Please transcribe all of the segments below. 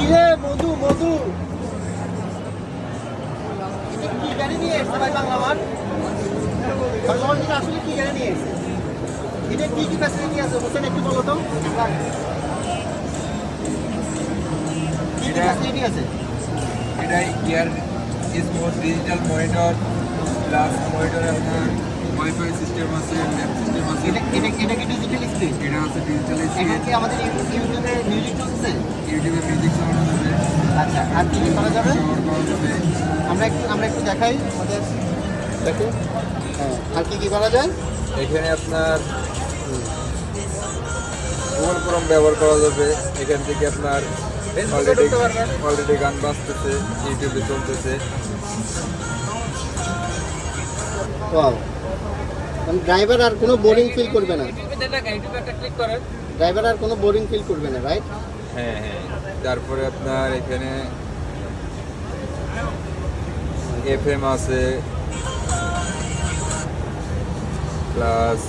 কিরে মধু মধু। কি গাড়ি নিয়ে এসছে ভাই বাংলা এটা আসলে কি গাড়ি নিয়ে এসছে? এটা কি কি ফ্যাসিলিটি আছে? হোসেন একটু বলো তো। ফ্যাসিলিটি আছে? এটা গিয়ার ডিজিটাল মনিটর প্লাস মনিটরে আপনার ওয়াইফাই সিস্টেম আছে। এটা এটা এটা কি ডিজিটাল স্ক্রিন এটা হচ্ছে ডিজিটাল এখন স্ক্রিন কি আমাদের ইউ- ইউটিউবে মিউজিক চলছে ইউটিউবে মিউজিক চালানো যাবে আচ্ছা আর কি করা যাবে? আমরা একটু আমরা একটু দেখাই আমাদের দেখো। হ্যাঁ আর কি কি করা যায়? এখানে আপনার গুগল ক্রোম ব্যবহার করা যাবে। এখান থেকে আপনার অলরেডি অলরেডি গান বাজতেছে ইউটিউবে চলতেছে। ড্রাইভার আর কোনো বোরিং ফিল করবে না। ড্রাইভার আর কোনো বোরিং ফিল করবে না রাইট হ্যাঁ হ্যাঁ। তারপরে আপনার এখানে এফএম আছে। প্লাস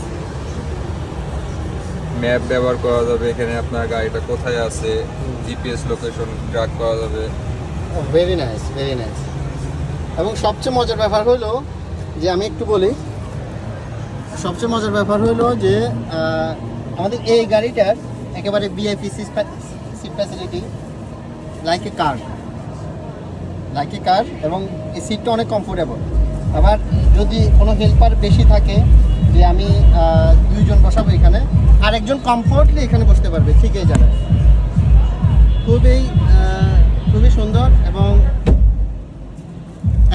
ম্যাপ ব্যবহার করা যাবে। এখানে আপনার গাড়িটা কোথায় আছে? জিপিএস লোকেশন ট্র্যাক করা যাবে। ভেরি নাইস ভেরি নাইস এবং সবচেয়ে মজার ব্যাপার হলো যে আমি একটু বলি সবচেয়ে মজার ব্যাপার হলো যে আমাদের এই গাড়িটার একেবারে VIP seat facility like a car like a car এবং এই সিটটা অনেক কমফোর্টেবল আবার যদি কোনো হেল্পার বেশি থাকে, যে আমি দুইজন বসাবো এখানে আর একজন কমফোর্টলি এখানে বসতে পারবে, ঠিক এই জায়গায়। খুবই খুবই সুন্দর এবং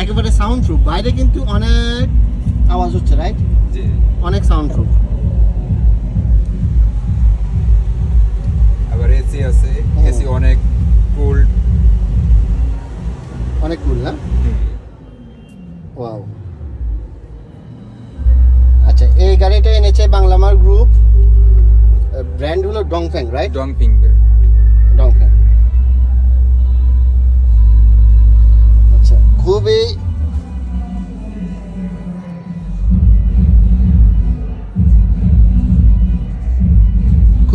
একেবারে সাউন্ড প্রুফ বাইরে কিন্তু অনেক আওয়াজ হচ্ছে রাইট অনেক সাউন্ড প্রুফ আবার এসি আছে। এসি অনেক কুল অনেক কুল না? ওয়াও আচ্ছা এই গাড়িটা এনেছে বাংলামার গ্রুপ ব্র্যান্ড হলো Dongfeng right Dongfeng Dongfeng আচ্ছা খুবই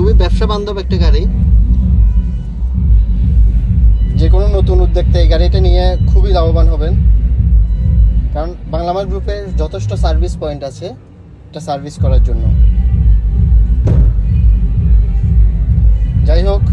খুবই ব্যবসা বান্ধব একটা গাড়ি। যে কোনো নতুন উদ্যোক্তা এই গাড়িটা নিয়ে খুবই লাভবান হবেন। কারণ বাংলামার গ্রুপে যথেষ্ট সার্ভিস পয়েন্ট আছে এটা সার্ভিস করার জন্য। যাই হোক